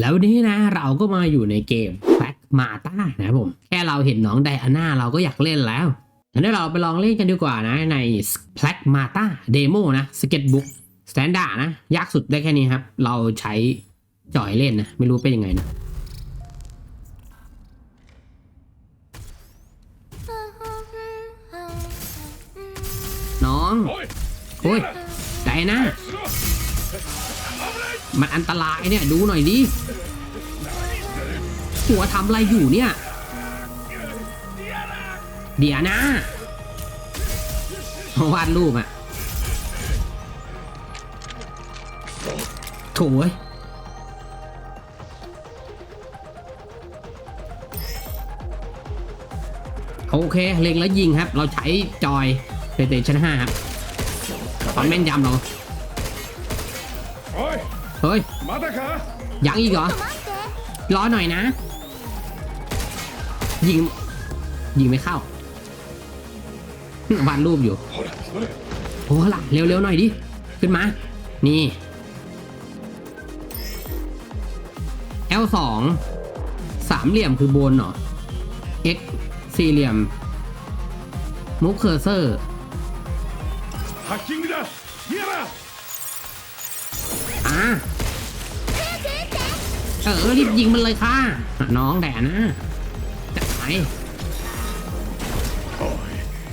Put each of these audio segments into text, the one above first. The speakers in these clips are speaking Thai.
แล้ววันนี้นะเราก็มาอยู่ในเกมแฟกมาต้านะครับผม แค่เราเห็นน้องไดอาน่าเราก็อยากเล่นแล้วงั้นเดี๋ยวเราไปลองเล่นกันดีกว่านะใน p l a g Mata Demo นะ Sketchbook Standard นะ ยากสุดได้แค่นี้ครับ เราใช้จ่อยเล่นนะ ไม่รู้เป็นยังไงนะน้อง โอ้ยไดอาน่า มันอันตรายเนี่ยดูหน่อยดิหัวทำอะไรอยู่เนี่ย เดี๋ยวนะวาดรูปอะโถ่เว้ยโอเค เล็งแล้วยิงครับ เราใช้จอย PlayStation 5 ครับความแม่นยำเรา เฮ้ยยังอีกเหรอรอหน่อยนะ ยิง ยิงไม่เข้าวันรูปอยู่โอ้หล่ะเร็วๆหน่อยดิ ขึ้นมา นี่ L2 สามเหลี่ยมคือบนเหรอ X สี่เหลี่ยมมุกเคอร์เซอร์อะ เออรีบยิงมันเลยค่ะ น้องแดดนะจะไหน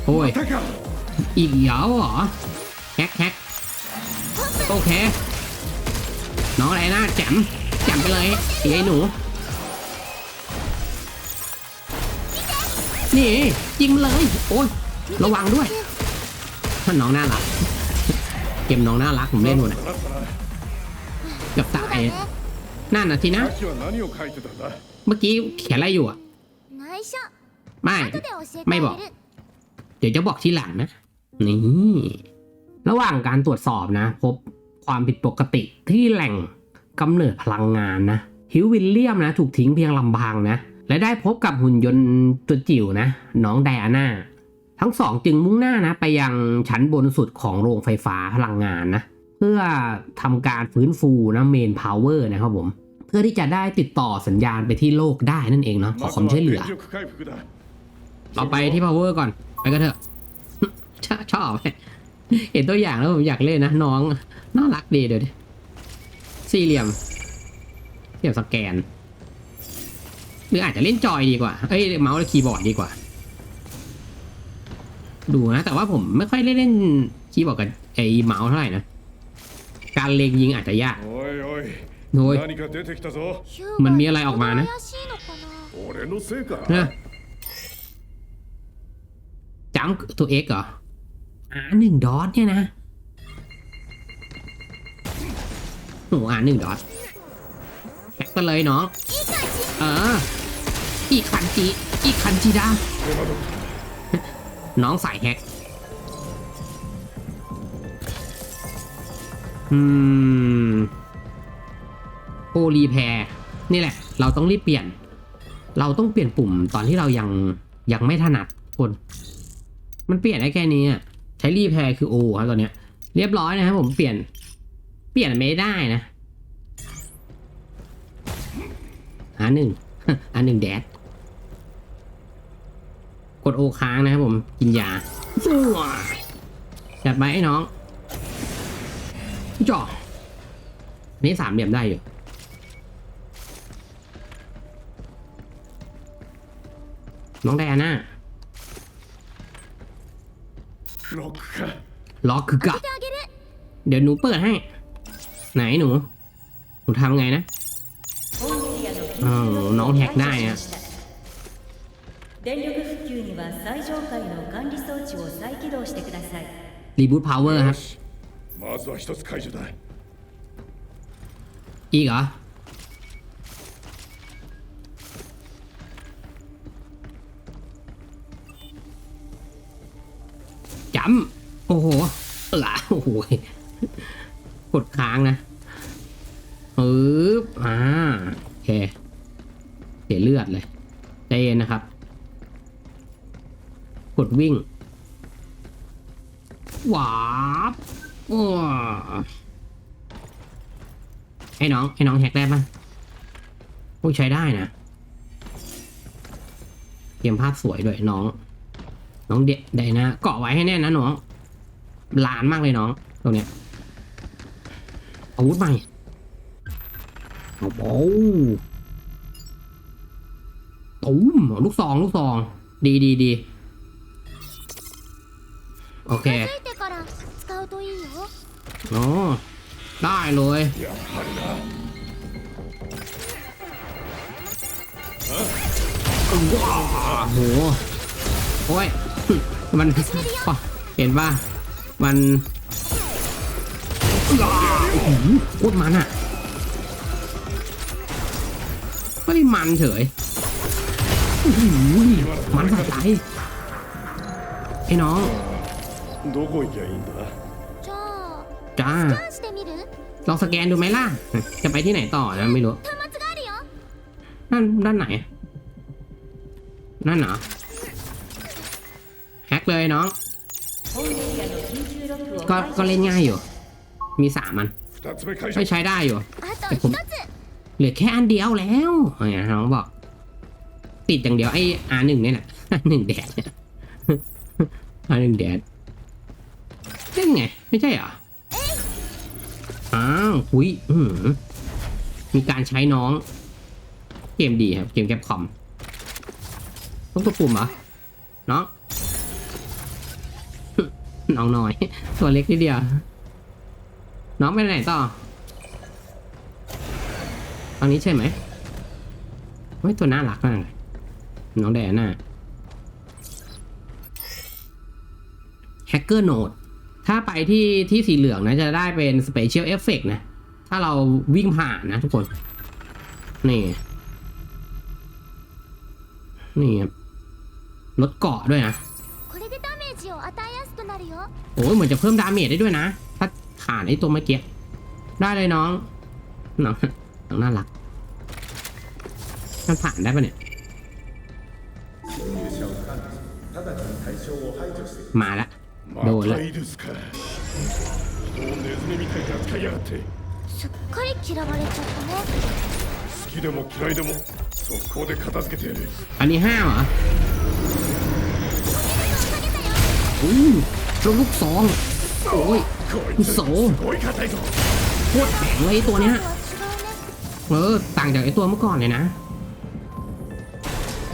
โอ้ย อีกเหรอเหรอแฮกแฮกโอเค น้องอะไรนะแจมแจมไปเลยไอ้หนู นี่ยิงเลย โอ้ย ระวังด้วยท่านน้องน่ารัก เกมน้องน่ารักผมเล่นหมดอะกับตาย นั่นน่ะทีนะ เมื่อกี้เขียนอะไรอยู่อะไม่ ไม่บอก เดี๋ยวจะบอกทีหลังนะ นี่ ระหว่างการตรวจสอบนะ พบความผิดปกติที่แหล่งกำเนิดพลังงานนะ ฮิววิลเลียมนะ ถูกทิ้งเพียงลำพังนะ และได้พบกับหุ่นยนต์ตัวจิ๋วนะ น้องไดอาน่า ทั้งสองจึงมุ่งหน้านะ ไปยังชั้นบนสุดของโรงไฟฟ้าพลังงานนะ เพื่อทำการฟื้นฟูนะเมนพาวเวอร์นะครับผม พื่อที่จะได้ติดต่อสัญญาณไปที่โลกได้นั่นเองเนาะขอความช่วยเหลือ เราไปที่พาวเวอร์ก่อน ไปก็เถอะ ชอบชอบเห็นตัวอย่างแล้วผมอยากเล่นนะ น้อง น่ารักดีเดี๋ยวดิสี่เหลี่ยมเหลี่ยมสแกน หรืออาจจะเล่นจอยดีกว่า เอ้ยเมาส์และคีย์บอร์ดดีกว่า ดูนะ แต่ว่าผมไม่ค่อยได้เล่นคีย์บอร์ดกับไอ้เมาส์เท่าไหร่นะ การเล็งยิงอาจจะยาก โดยมันมีอะไรออกมานะนะจังตัวเอ็กเหรออ่าหนึ่งดอทเนี่ยนะหนูอ่าหนึ่งดอทแฮกไปเลยน้องเอออีคันจิอีกขันจิดาน้องสายแฮกอืม โอรีแพรนี่แหละ เราต้องรีบเปลี่ยน เราต้องเปลี่ยนปุ่มตอนที่เรายังยังไม่ถนัดคน มันเปลี่ยนได้แค่นี้ใช้รีแพรคือโอครับตอนเนี้ย เรียบร้อยนะครับผมเปลี่ยน เปลี่ยนไม่ได้นะหาหนึ่งอันหนึ่งแดดกดโอค้างนะครับผมกินยาจัดไปไอ้น้องจ่อนี่สามเหลี่ยมได้อยู่ น้องแดอาน่ะล็อกค่ะล็อกคือกะเดี๋ยวหนูเปิดให้ ไหนหนู หนูทำไงนะอน้องแฮกได้อะรีบูตพาวเวอร์ครับอีกเหรอ จำโอ้โหเออโอ้โหกดค้างนะปึ๊บอ่าโอเคเสียเลือดเลยใจเย็นนะครับ กดวิ่งหวาบว้าให้น้องให้น้องแฮกได้ปะโอ้ยใช้ได้นะเตรียมภาพสวยด้วยน้อง น้องเดไดนะเกาะไว้ให้แน่นนะน้องหลานมากเลยน้องตรงเนี้ยอาวุธใหม่โอ้โหตุ้มลูกซองลูกซอง ดีดีดีโอเคโอ้ได้เลยว้าโหโอ้ย มันเห็นป่ะ มันโคตรมันอะไม่ได้มันเฉยมันสะใจไอ้น้องจ้าลองสแกนดูไหมล่ะ จะไปที่ไหนต่อนะไม่รู้ นั่นด้านไหน นั่นเหรอ กเลยเนาะก็ก็เล่นง่ายอยู่ มีสามมันไม่ใช้ได้อยู่แต่ผมเหลือแค่อันเดียวแล้วเนี่ยน้องบอก ติดอย่างเดียวไอ้อาหนึ่งเนี่ยนะหนึ่งแดดอันหนึ่งแดดนั่นไง ไม่ใช่เหรออ้าวหุยมีการใช้น้อง เกมดีครับ เกมแคปคอมต้องตัวปุ่มเหรอ น้อง น้องน้อย ตัวเล็กนิดเดียว น้องไปไหนต่อตอนนี้ใช่ไหมเฮ้ยตัวน่ารักมากเลยน้องแดน่าแฮกเกอร์โนดถ้าไปที่ที่สีเหลืองนะจะได้เป็น Special Effect นะ ถ้าเราวิ่งผ่านนะทุกคน นี่ นี่ครับลดเกาะด้วยนะ โอ้ยเหมือนจะเพิ่มดาเมจได้ด้วยนะ ถ้าผ่านไอ้ตัวเมื่อกี้ ได้เลยน้อง น้องน้องน่ารัก มันผ่านได้ปะเนี่ย มาแล้ว まどうだたいですか人をネズミみたいに扱いやがってすっかり嫌われちゃったね好きでも嫌いでも速攻で片付けてやる อันนี้ห้าเ แล้วลูกสอง โอ้ยโสโคตรแข็งเลยตัวเนี้ยเออต่างจากไอตัวเมื่อก่อนเลยนะ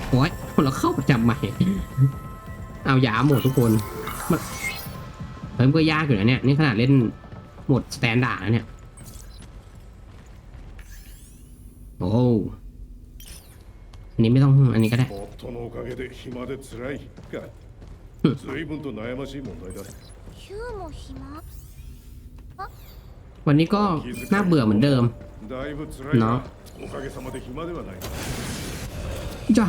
โอ้ยคนเราเข้าประจำใหม่ เอายาหมดทุกคนมันเพิ่มก็ยากอยู่นะเนี่ยนี่ขนาดเล่นหมดสแตนดาร์ดแล้วเนี่ย โอ้อันนี้ไม่ต้องอันนี้ก็ได้ 随分と悩ましい問題だヒューも暇 วันนี้ก็น่าเบื่อเหมือนเดิม だいぶ辛いななおかげさまで暇ではないな จ้ะ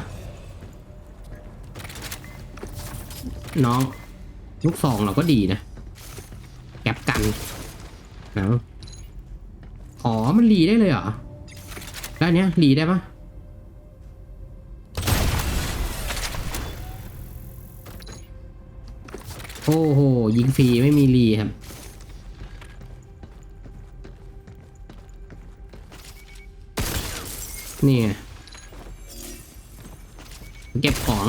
น้อง ลูกซองเราก็ดีนะ แก็บกันเอาอ๋อ มันรีได้เลยเหรอแล้วอันเนี้ยรีได้ปะ โอ้โห ยิงฟรีไม่มีรีครับ นี่เก็บของ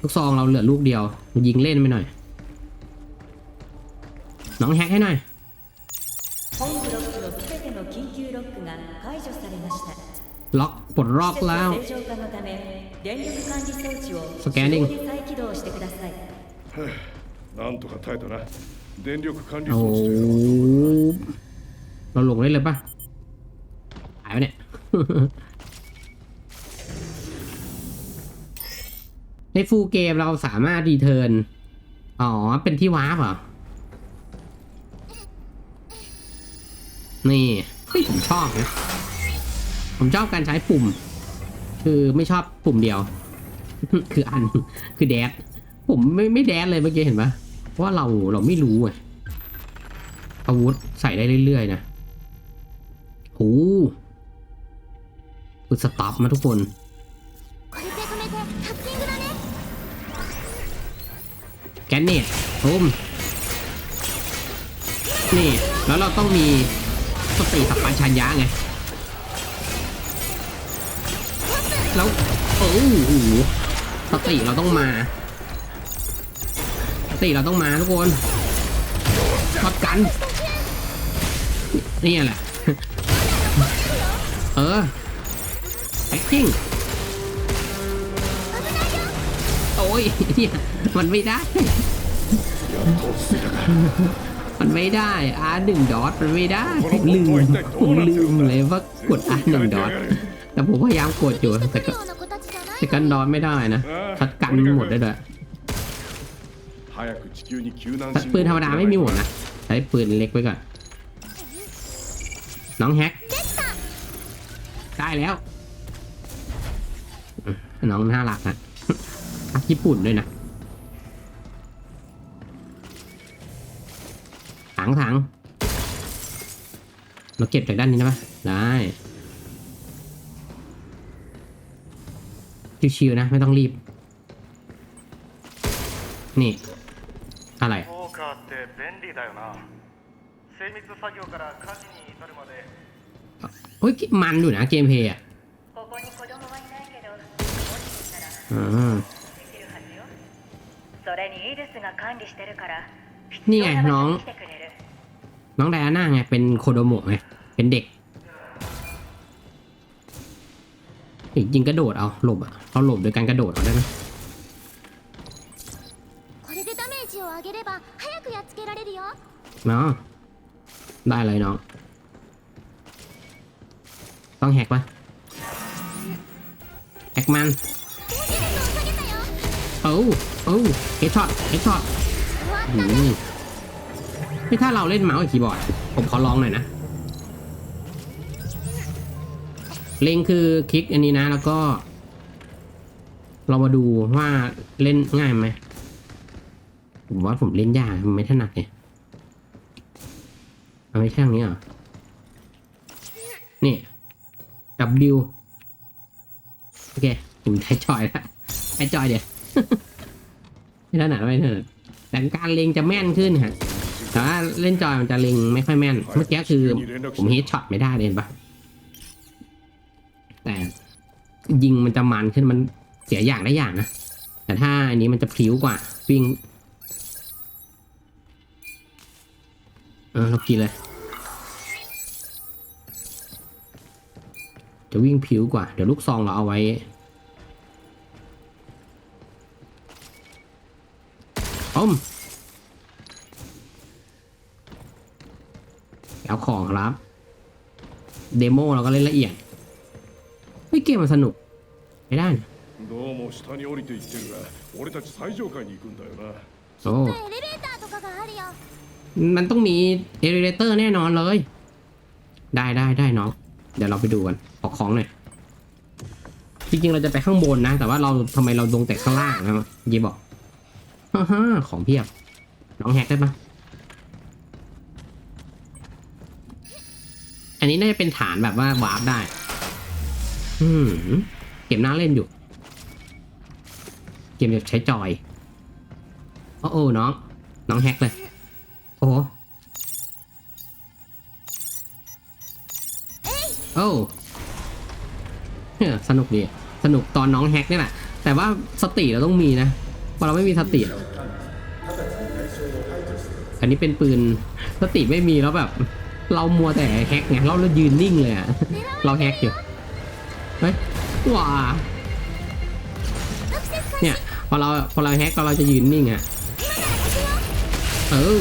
ลูกซองเราเหลือลูกเดียว ยิงเล่นไปหน่อย น้องแฮกให้หน่อยล็อกปลดล็อกแล้วสแกนนิ่ง め電力管理装置をスキャニング自動で再起動してくださいなんとか耐えたな電力管理 โอ้ 装置というのは เราลงได้เลยปะหายไปเนี่ย ในฟูลเกมเราสามารถรีเทิร์น อ๋อ เป็นที่วาร์ปเหรอ นี่เฮ้ยผมชอบนะ ผมชอบการใช้ปุ่ม คือไม่ชอบปุ่มเดียว คืออัน คือแดด ผมไม่ไม่แดนเลยเมื่อกี้เห็นปะเพราะเราเราไม่รู้ไงอาวุธใส่ได้เรื่อยๆนะโอ้อุดสตับมาทุกคนแกนเนตทุ่มนี่แล้วเราต้องมีสติสัมปชัญญะไง แล้ว โอ้โหสติเราต้องมา ติเราต้องมาทุกคนช็อตกัน นี่แหละ เออ acting โอ้ยมันไม่ได้ มันไม่ได้อาร์หนึ่งดอทมันไม่ได้ผมลืมผมลืมเลยว่ากดอาร์หนึ่งดอทแต่ผมพยายามกดอยู่แต่ก็แต่ก็นอนไม่ได้นะชัดกันหมดได้เลย ปืนธรรมดาไม่มีหมดนะใช้ปืนเล็กไว้ก่อน น้องแฮก ได้แล้ว น้องน่ารักนะญี่ปุ่นด้วยนะถังถังเราเก็บจากด้านนี้ได้ปะได้ชิวๆนะ ไม่ต้องรีบ นี่ 便利だよな精密作業から火事に至るまで เฮ้ย มันอยู่นะเกมเพลย์อ่ะ ここに子供はいないけどもしかしたら อ่า できるはずよそれにイルスが管理してるからนี่ไง 必要な น้อง 場所に来てくれる น้องไดอาน่าไง เป็นโคโดโมะไง เป็นเด็กจริงๆกระโดดเอา หลบอ่ะเอาหลบโดยการกระโดดเอาได้ไหม เนาะได้เลยเนาะต้องแหกปะแหกมันโอ้โอ้เฮดช็อตเฮดช็อตนี่ถ้าเราเล่นเมาส์กับคีย์บอร์ด ผมขอลองหน่อยนะเล็งคือคลิกอันนี้นะ แล้วก็ เรามาดูว่าเล่นง่ายไหมผมว่าผมเล่นยากไม่ถนัดเนี่ยาไม่ใช่ทางนี้เหรอนี่ W โอเคผมใช้จอยแล้วใช้จอยเดี๋ยวไม่ถนัดไม่ถนัดแต่การเล็งจะแม่นขึ้นฮะแต่ว่าเล่นจอยมันจะเล็งไม่ค่อยแม่น เมื่อกี้คือผมเฮดช็อตไม่ได้เลยเห็นปะแต่ยิงมันจะมันขึ้นมันเสียอย่างได้อย่างนะ แต่ถ้าอันนี้มันจะพลิ้วกว่า วิ่ง เออเรากินเลยจะวิ่งผิวกว่า เดี๋ยวลูกซองเราเอาไว้ อมเอาของครับ เดโมเราก็เล่นละเอียดเฮ้ยเกมมันสนุก ไม่ได้นะ どうも下に降りていってるが俺たち最上階に行くんだよな โอ้ エレベーターとかがあるよ มันต้องมีเอลิเวเตอร์แน่นอนเลย ได้ได้ได้น้อง เดี๋ยวเราไปดูกันขอของหน่อยจริงๆเราจะไปข้างบนนะ แต่ว่าเราทำไมเราลงแต่ข้างล่างนะเยบอกฮ่าฮ่าของเพียบ น้องแฮกได้ปะอันนี้น่าจะเป็นฐานแบบว่าวาร์ปได้ อืมเกมน่าเล่นอยู่ เกมแบบใช้จอย โอ้โอ้น้อง น้องแฮกเลย โอ้ โอ้เสนุกดี สนุกตอนน้องแฮกนี่แหละ แต่ว่าสติเราต้องมีนะพอเราไม่มีสติ อันนี้เป็นปืน สติไม่มีแล้วแบบ เรามัวแต่แฮกไง เราเรายืนนิ่งเลยอะเราแฮกอยู่เฮ้ยว้าเนี่ยพอเราพอเราแฮกเราจะยืนนิ่งอะเออ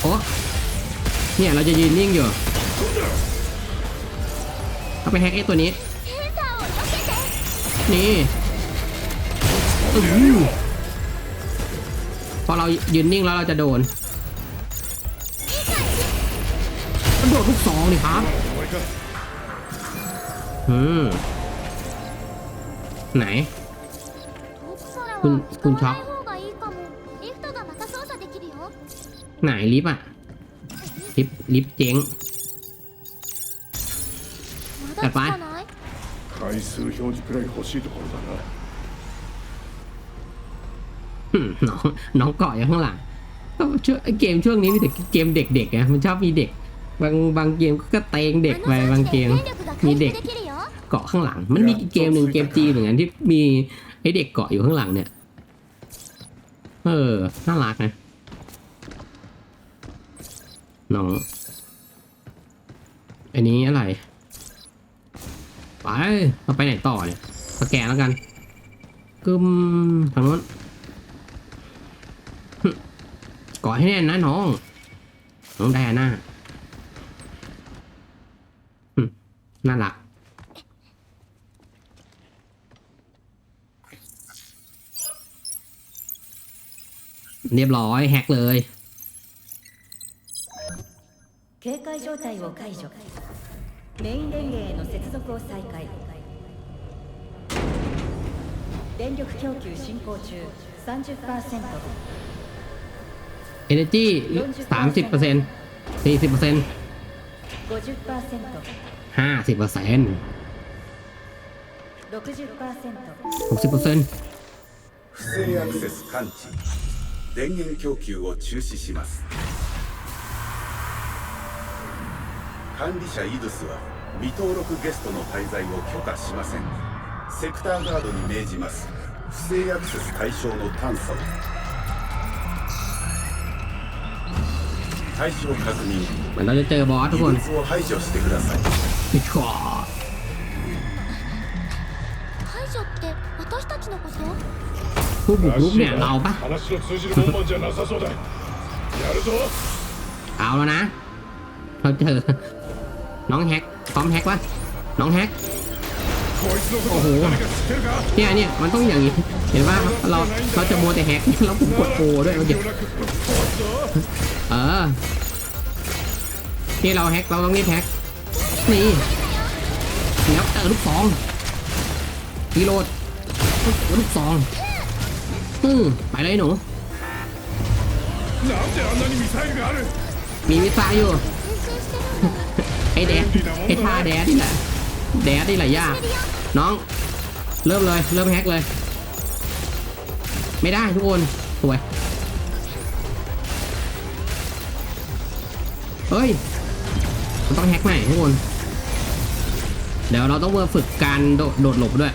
โอ้เนี่ยเราจะยืนนิ่งอยู่าไปแฮกไอ้ตัวนี้ นี่พอเรายืนนิ่งแล้วเราจะโดนโดนทุกสองนี่ครับอืมไหน คุณคุณช็อกไหนลิฟอะลิฟลิฟเจ๊ง まだつかない回数表示くらい欲しいところだな อืมน้องน้องเกาะอยู่ข้างหลังก็ช่วงไอ้เกมช่วงนี้มีแต่เกมเด็กๆไงมันชอบมีเด็ก บางบางเกมก็เตงเด็กไปบางเกม 電力が回復มีเด็ก できるよ เกาะข้างหลัง มันมีเกมหนึ่งเกมจีนเหมือนกันที่มีไอเด็กเกาะอยู่ข้างหลังเนี่ย เออ น่ารักนะ น้อง อันนี้อะไร ไป เราไปไหนต่อเนี่ยสแกนแล้วกันกึมทางโน้นหึเกาะให้แน่นนะน้อง น้องแดน่าหึน่ารัก เรียบร้อยแฮกเลย 警戒状態を解除 メイン電源への接続を再開。電力供給進行中。30%エネルギー30% 40% 50% 50% 60%不正アクセス感知電源供給を中止します。管理者イドゥスは未登録ゲストの滞在を許可しませんセクターガードに命じます不正アクセス解消の探査を対象確認 เหมือนเราจะเจอบอสทุก 異 คน 物を排除してください ปิดคอ 排除って私たちのこと ผู้บุกรุกเนี่ยเราปะ 話の通じる門番じゃなさそうだやるぞ เอาแล้วนะ เราเจอ น้องแฮกพร้อมแฮกวะน้องแฮกโอ้โหเนี่ยเนี่ยมันต้องอย่างนี้เห็นว่าเราเราจะมัวแต่แฮกแล้วผมกดโอด้วยเราเดี๋เออที่เราแฮกเราต้องรีบแฮกนี่แล้วเออลูกสองรีโหลดลูกสองอืมไปเลยหนูมีมิสไซล์อยู่ อ้แดดไอ้ท่าแดดนี่แหละแดดนี่แหละยากน้อง เริ่มเลย เริ่มแฮกเลย ไม่ได้ทุกคนสวยเฮ้ยมันต้องแฮกใหม่ทุกคน เดี๋ยวเราต้องมาฝึกการโดดโดดหลบด้วย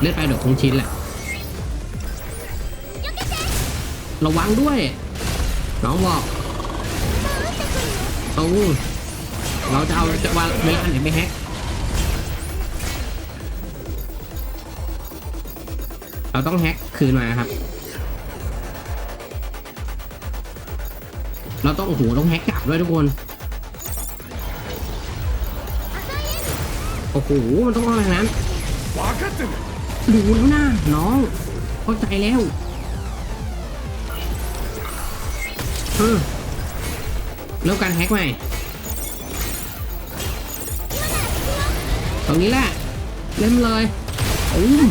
เล่นไปโดดคงชิ้นแหละ ระวังด้วย น้องบอกเอา เราจะเอาจะว่าเมคอันไหนไม่แฮกเราต้องแฮกคืนมาครับ เราต้องโอ้โหต้องแฮกกลับด้วยทุกคน โอ้โหมันต้องอาอย่างนั้นดูแล้วนะน้อง เข้าใจแล้วเออเริ่มการแฮกใหม่ ตรงนี้แหละ เล่มเลยอุ้ม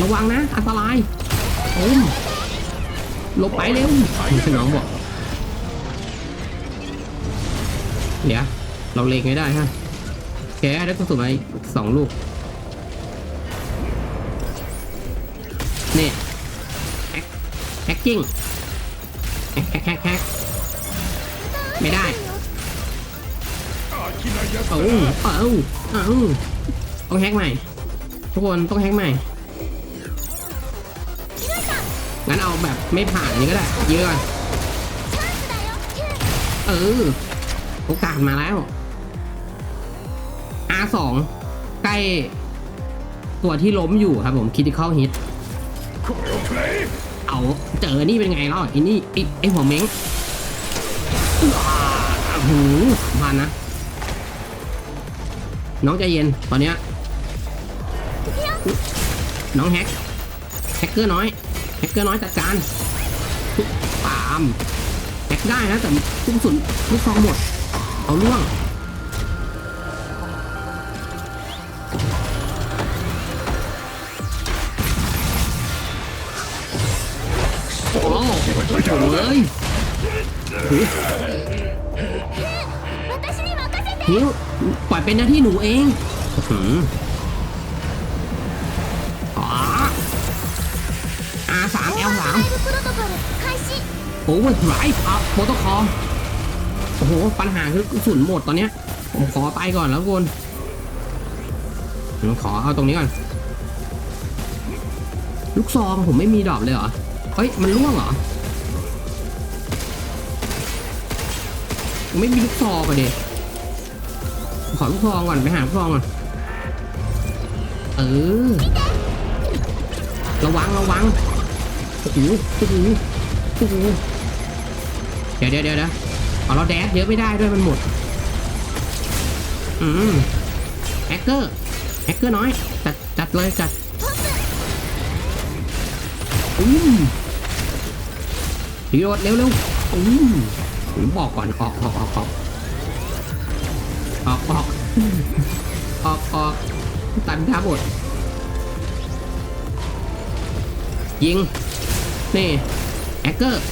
ระวังนะ อันตรายอุ้มหลบไปเร็วมีน้องบอกเดี๋ยวเราเล็งไม่ได้ฮะแกได้กระสุนไปสองลูกนี่แฮกกิ้งแฮกแฮกแฮกไม่ได้ เอาเอาเอาต้องแฮกใหม่ ทุกคนต้องแฮกใหม่ งั้นเอาแบบไม่ผ่านนี่ก็ได้ เยอะก่อนเออ โอกาสมาแล้ว R2 ใกล้ตัวที่ล้มอยู่ครับผมคิด i t เข้าฮิตเอาเจอนี่เป็นไงล่ะไอ้นี่ไอ้หัวเม้งอ้าวหูผ่านนะ น้องใจเย็นตอนเนี้ยน้องแฮกแฮกเกอร์น้อยแฮกเกอร์น้อยจัดการปามแฮกได้นะแต่ทุกสุนทุกฟองหมด เอาล่วงโอ้โหเลยิวปล่อยเป็นหน้าที่หนูเองหืมอาสามเอลสามโอ้ยไรอัโปรโตคอลโอ้โห ปัญหาคือสูญหมดตอนเนี้ย ผมขอไปก่อนแล้วคนผมขอเอาตรงนี้ก่อน ลูกซองผมไม่มีดอกเลยเหรอ เฮ้ย มันร่วงเหรอ ไม่มีลูกซองอะเด็ อลูกซองก่อนไปหาลูกซองก่อนเออระวังระวังโอ้โหโอ้โหโอ้โหเดี๋ยวเดี๋ยวเดี๋ยวเดี๋ยวเอาเราแดดเยอะไม่ได้ด้วยมันหมดอืมแฮกเกอร์แฮกเกอร์น้อยจัดจัดเลยจัดอืมรีโหลดเร็วเร็วอืมผมบอกก่อนออกออกออกออก ออกออกออกออกตันท้าบดยิง นี่แฮกเกอร์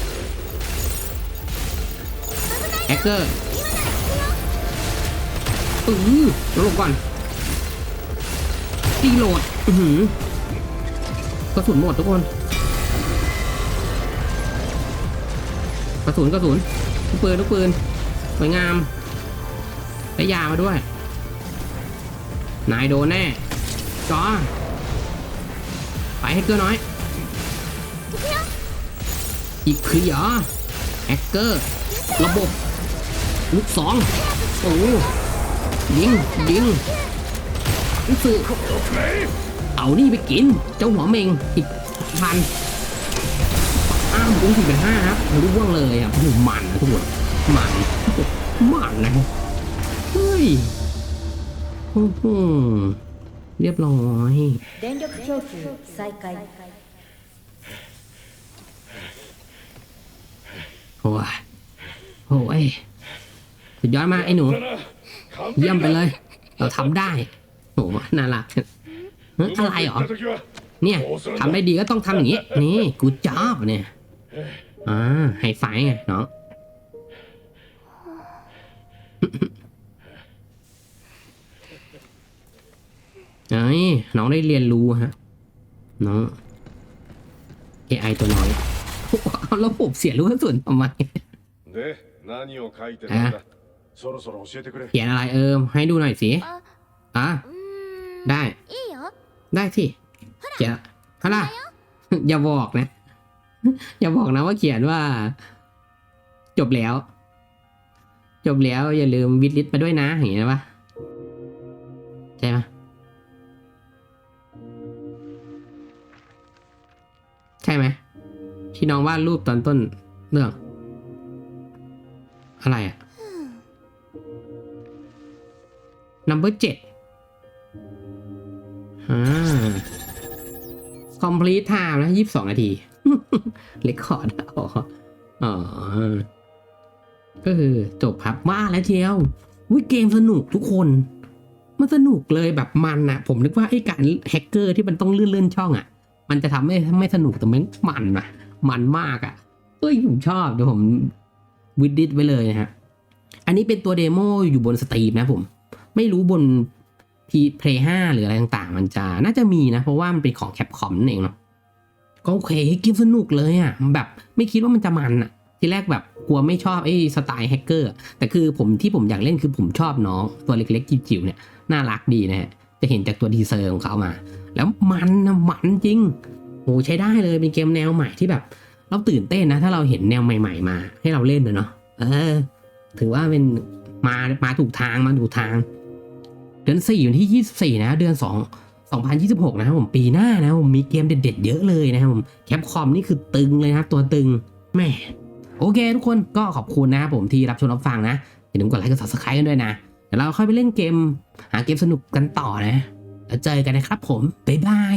แฮกเกอร์อือลงก่อนรีโหลด อือหือกระสุนหมดทุกคน กระสุนกระสุนลูกปืนลูกปืนสวยงาม ได้ยามาด้วย นายโดนแน่จอไปให้เกอร์น้อย อีกคือเหรอแฮกเกอร์ ระบบลูกสองโอ้ยิง ยิงรู้สึกเอานี่ไปกิน เจ้าหัวเมงอีกพันอ้าวผมสี่เป็นห้าครับร่วงเลยอะโอ้มันนะทุกคนมันมันนะ เฮ้ยโอ้โหเรียบร้อย 電力供給再開 โอ้ยโอ้ยสุดยอดมากไอ้หนู เยี่ยมไปเลย เราทำได้ โอ้โหน่ารักเฮ้ยอะไรเหรอ 時は เนี่ยทำได้ดีก็ต้องทำอย่างนี้ นี่กูจอบเนี่ย อ่าไฮไฟว์ไงน้อง ไอ้น้องได้เรียนรู้ฮะเนาะ AI ตัวน้อยเอาแล้วผมเสียรู้ส่วนทำไมอะเขียนอะไรเออมให้ดูหน่อยสิอะได้ ได้ที่เขียนฮะล่ะอย่าบอกนะ อย่าบอกนะว่าเขียนว่า จบแล้ว จบแล้วอย่าลืมวิดลิสมาด้วยนะอย่างนี้นยปะใช่ปะ ใช่ไหมที่น้องวาดรูปตอนต้นเรื่อง อะไรอะ number เจ็ดอ่า complete time นะยี่สิบสองนาที เรคคอร์ดอ๋ออ๋อ ก็คือจบครับว่าแล้วเชียววิเกมสนุกทุกคน มันสนุกเลยแบบมันอะผมนึกว่าไอ้การแฮกเกอร์ที่มันต้องเลื่อนเลื่อนช่องอะ มันจะทำให้ไม่สนุกแต่มันมันอะมันมากอะเอ้ยผมชอบเดี๋ยวผมวิดดิสไว้เลยนะฮะ อันนี้เป็นตัวเดโมอยู่บนสตรีมนะผม ไม่รู้บนพีเพลย์ห้าหรืออะไรต่างๆ มันจะน่าจะมีนะ เพราะว่ามันเป็นของแคปคอมนั่นเองเนาะก็โอเคเกมสนุกเลยอะ่ะแบบไม่คิดว่ามันจะมันอะ่ะ ทีแรกแบบกลัวไม่ชอบไอ้สไตล์แฮกเกอร์แต่คือผมที่ผมอยากเล่นคือผมชอบน้องตัวเล็กๆจิ๋วๆเนี่ยน่ารักดีนะฮะจะเห็นจากตัวดีเซอร์ของเขามา แล้วมันนะมันจริงโอ้ใช้ได้เลยเป็นเกมแนวใหม่ที่แบบ เราตื่นเต้นนะ ถ้าเราเห็นแนวใหม่ ๆ มา ให้เราเล่นนะเนาะเออ ถือว่าเป็นมามาถูกทางมาถูกทาง เดือนสี่วันที่ยี่สิบสี่นะ เดือนสองสองพันยี่สิบหกนะครับผมปีหน้านะผมมีเกมเด็ดๆเยอะเลยนะครับผมแคปคอมนี่คือตึงเลยนะครับ ตัวตึงแม่โอเคทุกคนก็ขอบคุณนะครับผมที่รับชมรับฟังนะอย่าลืมกดไลค์กด subscribe กันด้วยนะ เดี๋ยวเราค่อยไปเล่นเกม หาเกมสนุกกันต่อนะ แล้วเจอกันนะครับผม บ๊ายบาย